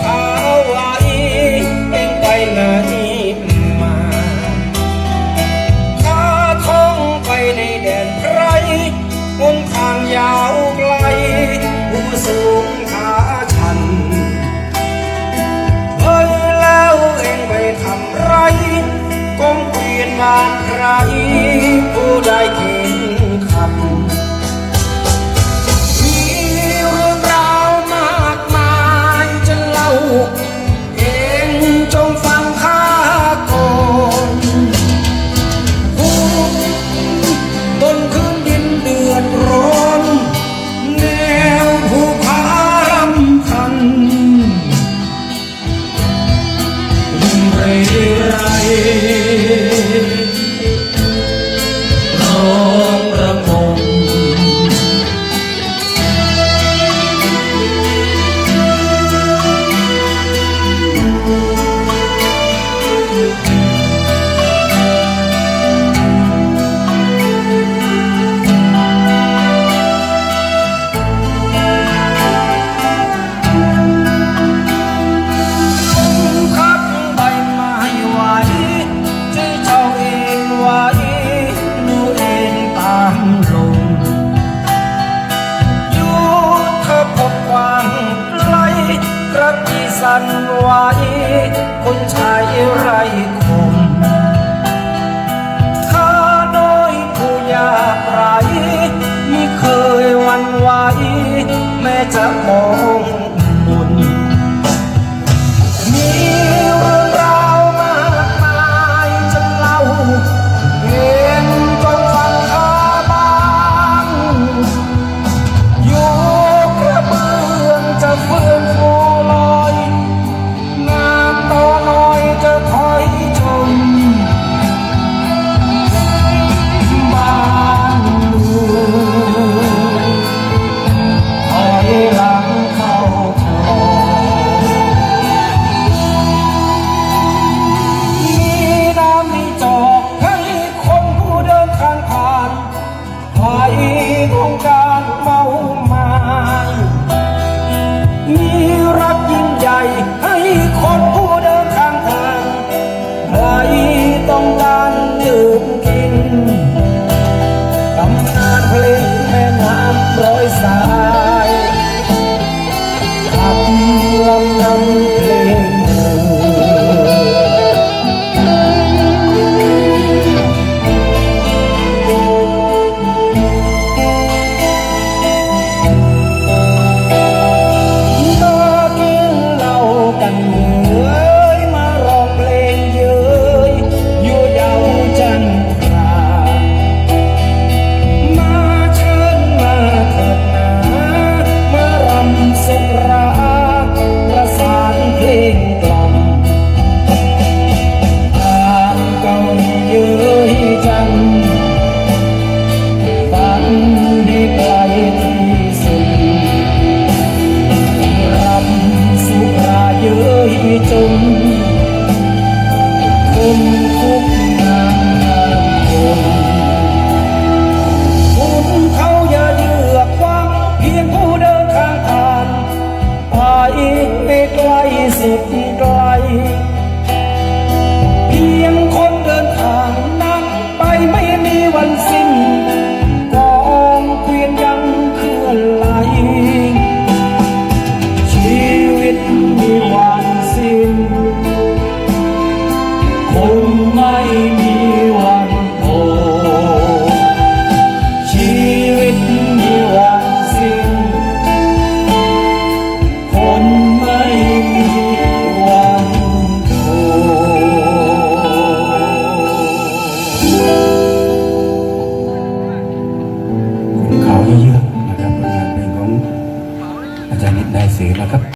ภาวะเองไปไหนมาขาท่องไปในแดนไพรมนทางยาวไกลผู้สูงขาชันเฮ้ยแล้วเองไปทำไรกงเกวียนงาใครผู้ใด